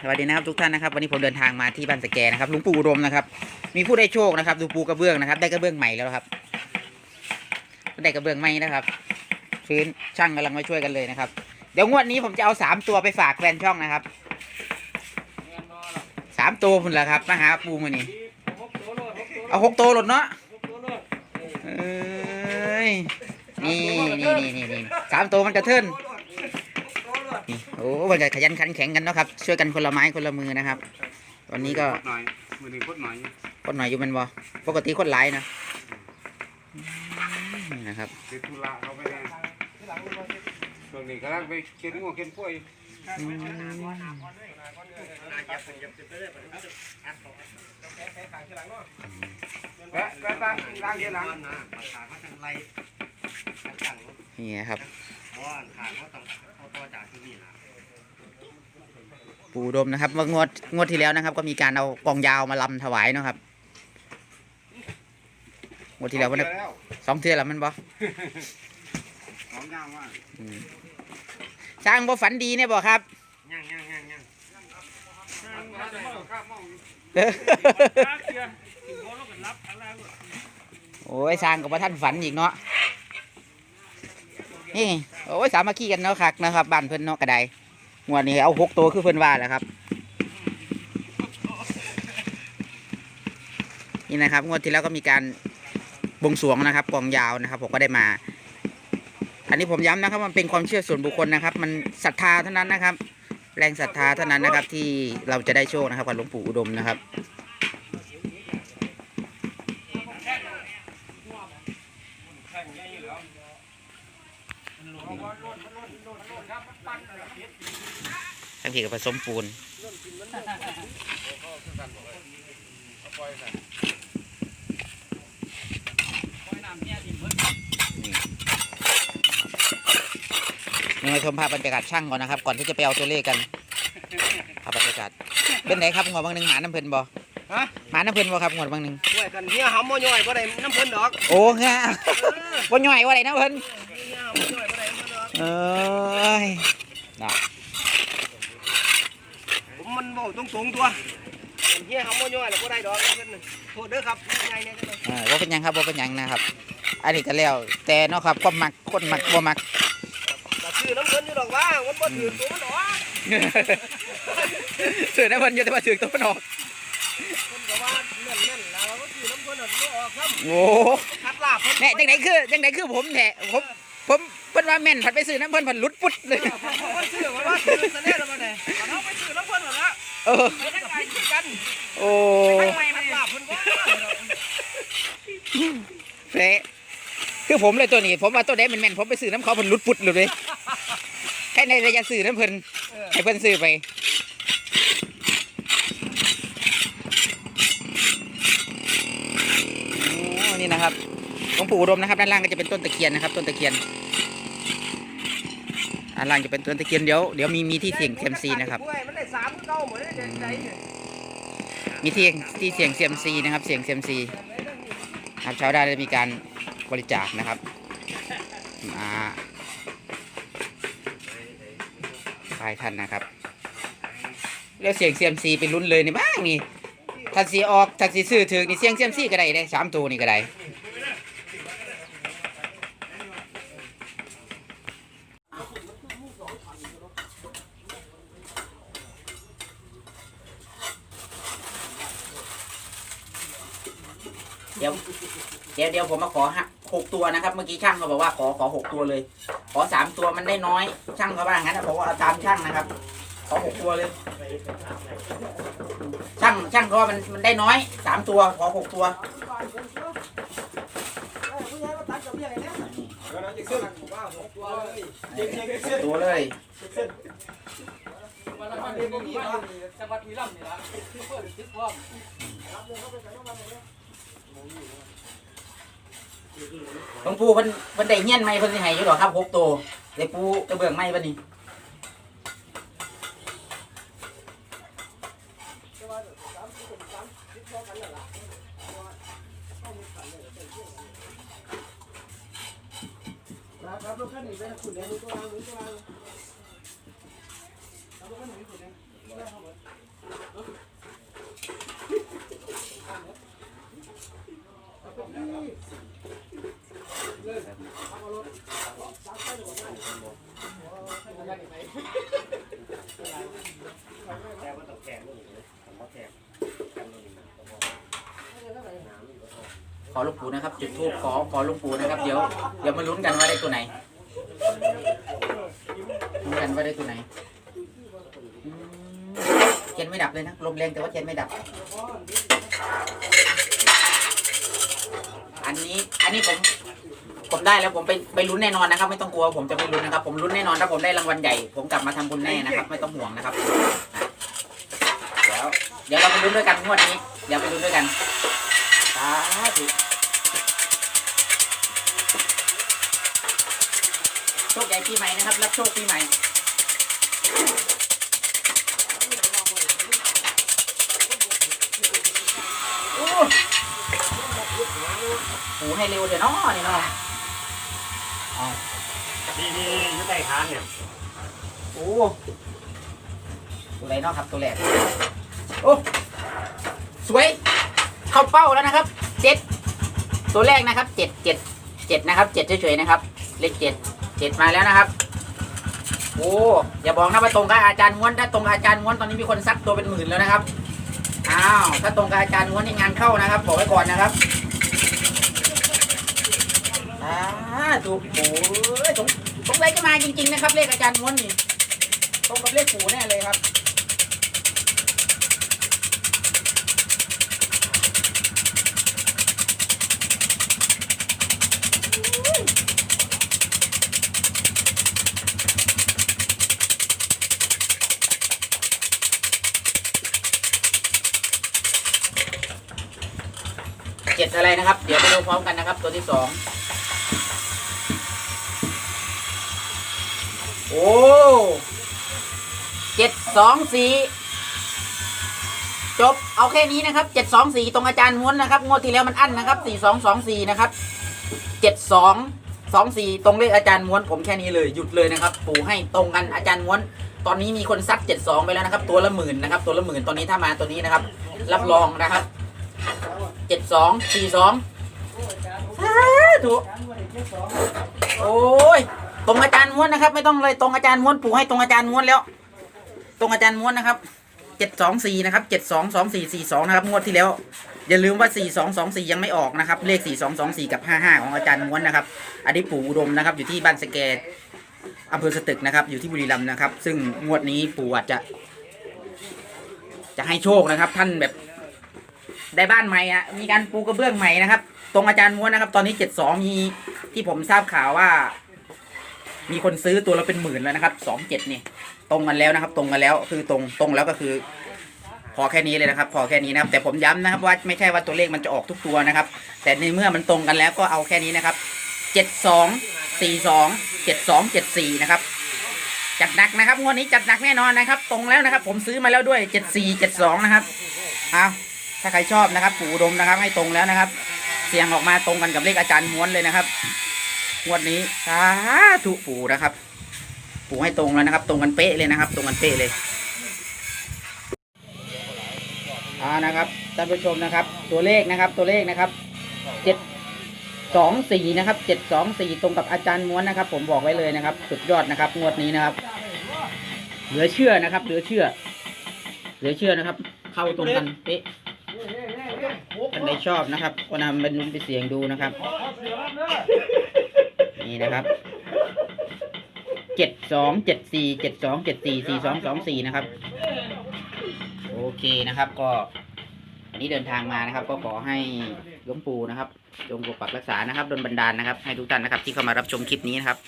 สวัสดีนะครับทุกท่านนะครับวันนี้ผมเดินทางมาที่บ้านสแกนะครับลุงปู่อุดมนะครับ มีผู้ได้โชคนะครับ ดูปูกระเบื้องนะครับ ได้กระเบื้องใหม่แล้วครับ ได้กระเบื้องใหม่นะครับพื้นช่างกำลังมาช่วยกันเลยนะครับ เดี๋ยวงวดนี้ผมจะเอาสามตัวไปฝากแฟนช่องนะครับสามตัวพุ่นละครับมาหาปูมานี่เอาหกตัวหลดเนาะเอ้ยนี่นี่นี่นี่นี่สามตัวมันกระเทิน นี่โอ้มันจะขยันขันแข็งกันเนาะครับช่วยกันคนละไม้คนละมือนะครับ วันนี้ก็โคตรหน่อยมือหนึ่งโคตรหน่อยคนหน่อยอยู่แมันบ่ปกติคนหลายนะอืมนี่นะครับเด็กธุระเขาไปแน่ช่วงนี้กำลังไปเข็นงัวเข็นกล้วยอืม แปะแปะตาล้างเดี๋ยวหลังนี่นะครับปูอุดมนะครับว่างวดงวดที่แล้วนะครับ ก็มีการเอากองยาวมาลำถวายเนาะครับงวดที่แล้ววันเดี๋นี้ยวแล้วสองเทื่อแล้วมันบ่สองอย่างว่าอืมช่างบ่ฝันดีเนี่ยบ่ครับ ย่างย่างย่างย่างโอ้ยสร้างกับว่าท่านฝันอีกเนาะ นี่โอ้ยสามัคคีกันเนาะคักนะครับบ้านเพิ่นเนาะกระไดงวดนี้เอาหกตัวคือเพิ่นว่าแหละครับ นี่นะครับงวดที่แล้วก็มีการบวงสรวงนะครับกองยาวนะครับ ผมก็ได้มา อันนี้ผมย้ำนะครับ มันเป็นความเชื่อส่วนบุคคลนะครับ มันศรัทธาเท่านั้นนะครับ แรงศรัทธาเท่านั้นนะครับ ที่เราจะได้โชคนะครับกับหลวงปู่อุดมนะครับ ทั้งที่กับผสมปูนนี่มาชมภาพบรรยากาศช่างก่อนนะครับ ก่อนที่จะไปเอาตัวเลขกันภาพบรรยากาศเป็นไหนครับงวดบางหนึ่งหมาน้ำเพลินบ่ฮะหมาน้ำเพลินบ่ครับงวดบางหนึ่งช่วยกันเฮียหำบ่ย่อยบ่ได้น้ำเพิ่นดอก โอ้แง่บ่ย่อยว่าไรนะเพิ่นเฮียหำบ่ย่อยบ่ได้น้ำ เพิ่นดอกเอ้ยน่ะผมมันเว้าตรงๆตัวเฮียหำบ่ย่อยแล้วบ่ได้ดอกน้ำเพิ่นน่ะโทษเด้อครับยังไงเนี่ยจังได๋เออว่าเป็นหยังครับว่าเป็นหยังนะครับ อันนี้ก็แล้วแต่เนาะครับความมักคนมักบ่มักก็ซื้อน้ำเพิ่นอยู่ดอกว่ามันบ่ถือตัวมันดอกถือนะเพิ่นอยู่แต่ว่าถือตัวมันออกเพิ่นก็ว่าแม่นๆแล้วก็ซื้อน้ำเพิ่นน่ะบ่ออกครับโอ้คัดลาบเพิ่นแม่จังไหนคือจังไหนคือผมแท้ผมผมเพิ่นว่าแม่นผัดไปซื้อน้ำเพิ่นผัดหลุดปุ๊ดเลยเพิ่นซื้อว่าว่าซื้อซะแน่แล้วบ่ได้เอาไปซื้อน้ำเพิ่นนั่นละเออไปจังได๋คือกันโอ้ไปใหม่คัดลาบเพิ่นบ่เฟะคือผมเลยตัวนี้ ผมว่าตัวเด็มันแม่นผมไปซื้อน้ำเขาเพิ่นหลุดปุ๊ดเลยแค่ในระยะซื้อน้ำเพิ่นให้เพิ่นซื้อไปโอ้นี่นะครับหลวงปู่อุดมนะครับ ด้านล่างก็จะเป็นต้นตะเคียนนะครับ ต้นตะเคียน ด้านล่างจะเป็นต้นตะเคียนเดี๋ยวเดี๋ยวมีมีที่เสี่ยงเซียมซีนะครับ มันได้สามคือเก่าหมดเลยเด็กใจเนี่ยมีที่ที่เสี่ยงเซียมซีนะครับ เสี่ยงเซียมซีครับชาวได้ได้มีการบริจาคนะครับมาปลายท่านนะครับแล้วเสี่ยงเซียมซีไปลุ้นเลยนี่บ้างนี่ถ้าสีออกถ้าสีซื้อถึงนี่เสี่ยงเซียมซีก็ได้ได้สามตัวนี่ก็ได้ เดี๋ยวเดี๋ยวเดี๋ยวผมมาขอหกตัวนะครับ เมื่อกี้ช่างเขาบอกว่าขอขอหกตัวเลย ขอสามตัวมันได้น้อย ช่างเขาว่างั้นนะผมว่าเอาตามช่างนะครับ ขอหกตัวเลย ช่างช่างเขาว่ามันมันได้น้อยสามตัวขอหกตัวตัวเลยจังหวัดวีรัมย์นี่ละ หลวงปู่เพิ่นเพิ่นได้เงี้ยนไหมเพิ่นสิให้อยู่ดอกครับหกตัวได้ปูกระเบื้องไหมบัดนี้ ขอหลูกปูนะครับจุดทูบขอขอหลูกปูนะครับเดี๋ยวเดี๋ยวมาลุ้นกันว่าได้ตัวไหนลุ้นกันว่าได้ตัวไหนอืมเทียนไม่ดับเลยนะลมแรงแต่ว่าเทียนไม่ดับ อันนี้อันนี้ผมผมได้แล้วผมไปไปลุ้นแน่นอนนะครับ ไม่ต้องกลัวผมจะไม่ลุ้นนะครับ ผมลุ้นแน่นอนถ้าผมได้รางวัลใหญ่ผมกลับมาทำบุญแน่นะครับ ไม่ต้องห่วงนะครับอะเดี๋ยวเดี๋ยวเราไปลุ้นด้วยกันงวดนี้ เดี๋ยวไปลุ้นด้วยกันาธุโชคใหญ่ปีใหม่นะครับ รับโชคปีใหม่โอ้โหให้เร็วเดี๋ยวเนาะนี่เนาะอ๋อดีดีอยู่ใต้คานเนี่ยโอ้ตัวไหนเนาะครับตัวแรกโอ้สวย เข้าเป้าแล้วนะครับเจ็ดตัวแรกนะครับเจ็ดเจ็ดเจ็ดนะครับเจ็ดเฉยๆนะครับ เลขเจ็ดเจ็ดมาแล้วนะครับโอ้อย่าบอกนะว่าตรงกับอาจารย์ม้วนถ้าตรงกับอาจารย์ม้วนตอนนี้มีคนซักตัวเป็นหมื่นแล้วนะครับอ้าวถ้าตรงกับอาจารย์ม้วนนี่งานเข้านะครับบอกไว้ก่อนนะครับอ่าถูกโอ้ยสงสงสัยจะมาจริง ๆ นะครับ เลขอาจารย์ม้วนนี่ตรงกับเลขปู่แน่เลยครับ ดอะไรนะครับ เดี๋ยวไปดูพร้อมกันนะครับ ตัวที่สองโอ้เจ็ดสองสี่จบเอาแค่นี้นะครับเจ็ดสองสี่ตรงอาจารย์ม้วนนะครับงวดที่แล้วมันอั้นนะครับสี่สองสองสี่นะครับเจ็ดสองสองสี่ตรงเลขอาจารย์ม้วนผมแค่นี้เลยหยุดเลยนะครับ ปูให้ตรงกันอาจารย์ม้วน ตอนนี้มีคนซัดเจ็ดสองไปแล้วนะครับ ตัวละหมื่นนะครับ ตัวละหมื่นตอนนี้ถ้ามาตัวนี้นะครับ รับรองนะครับ เจ็ดสองสี่สองสาธุโอ้ยตรงอาจารย์ม้วนนะครับ ไม่ต้องเลยตรงอาจารย์ม้วนปู่ให้ตรงอาจารย์ม้วนแล้ว ตรงอาจารย์ม้วนนะครับเจ็ดสองสี่นะครับเจ็ดสองสองสี่สี่สองนะครับงวดที่แล้ว อย่าลืมว่าสี่สองสองสี่ยังไม่ออกนะครับ เลขสี่สองสองสี่กับห้าห้าของอาจารย์ม้วนนะครับอันนี้ปู่อุดมนะครับ อยู่ที่บ้านสแกอำเภอสตึกนะครับ อยู่ที่บุรีรัมย์นะครับ ซึ่งงวดนี้ปู่อาจจะ จะให้โชคนะครับ ท่านแบบ ได้บ้านใหม่อะมีการปูกระเบื้องใหม่นะครับ ตรงอาจารย์ม้วนนะครับ ตอนนี้เจ็ดสองมีที่ผมทราบข่าวว่า มีคนซื้อตัวละเป็นหมื่นแล้วนะครับสองเจ็ดนี่ตรงกันแล้วนะครับ ตรงกันแล้วคือตรงตรงแล้วก็คือ พอแค่นี้เลยนะครับ พอแค่นี้นะครับ แต่ผมย้ำนะครับว่าไม่ใช่ว่าตัวเลขมันจะออกทุกตัวนะครับ แต่ในเมื่อมันตรงกันแล้วก็เอาแค่นี้นะครับเจ็ดสองสี่สองเจ็ดสองเจ็ดสี่นะครับจัดหนักนะครับงวดนี้จัดหนักแน่นอนนะครับ ตรงแล้วนะครับ ผมซื้อมาแล้วด้วยเจ็ดสี่เจ็ดสองนะครับเอา ถ้าใครชอบนะครับ ปู่ดมนะครับ ให้ตรงแล้วนะครับ เสียงออกมาตรงกันกับเลขอาจารย์ม้วนเลยนะครับงวดนี้สาธุปู่นะครับ ปู่ให้ตรงแล้วนะครับ ตรงกันเป๊ะเลยนะครับ ตรงกันเป๊ะเลยอ่านะครับท่านผู้ชมนะครับ ตัวเลขนะครับ ตัวเลขนะครับเจ็ดสองสี่นะครับเจ็ดสองสี่ตรงกับอาจารย์ม้วนนะครับ ผมบอกไว้เลยนะครับ สุดยอดนะครับ งวดนี้นะครับ เหลือเชื่อนะครับ เหลือเชื่อ เหลือเชื่อนะครับ เข้าตรงกันเป๊ะานใดชอบนะครับก็นำเป็นลุ้นไปเสียงดูนะครับ นี่นะครับเจ็ดสองเจ็ดสี่เจ็ดสองเจ็ดสี่สี่สองสองสี่นะครับ โอเคนะครับก็วันนี้เดินทางมานะครับ ก็ขอให้หลวงปู่นะครับ จงปกปักรักษานะครับดลบันดาลนะครับ ให้ทุกท่านนะครับ ที่เข้ามารับชมคลิปนี้นะครับ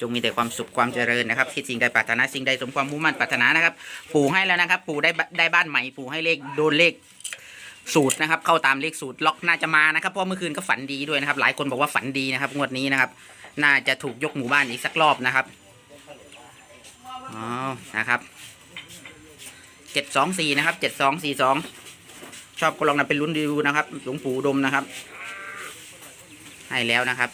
จงมีแต่ความสุขความเจริญนะครับคิดสิ่งใดปรารถนาสิ่งใดสมความมุ่งมั่นปรารถนานะครับ ปู่ให้แล้วนะครับ ปู่ได้ได้บ้านใหม่ ปู่ให้เลขโดนเลข สูตรนะครับ เข้าตามเลขสูตรล็อกน่าจะมานะครับเพราะเมื่อคืนก็ฝันดีด้วยนะครับ หลายคนบอกว่าฝันดีนะครับ งวดนี้นะครับ น่าจะถูกยกหมู่บ้านอีกสักรอบนะครับอ๋อนะครับเจ็ดสองสี่นะครับเจ็ดสองสี่สองชอบก็ลองนำเป็นลุ้นดูนะครับ หลวงปู่ดมนะครับ ให้แล้วนะครับ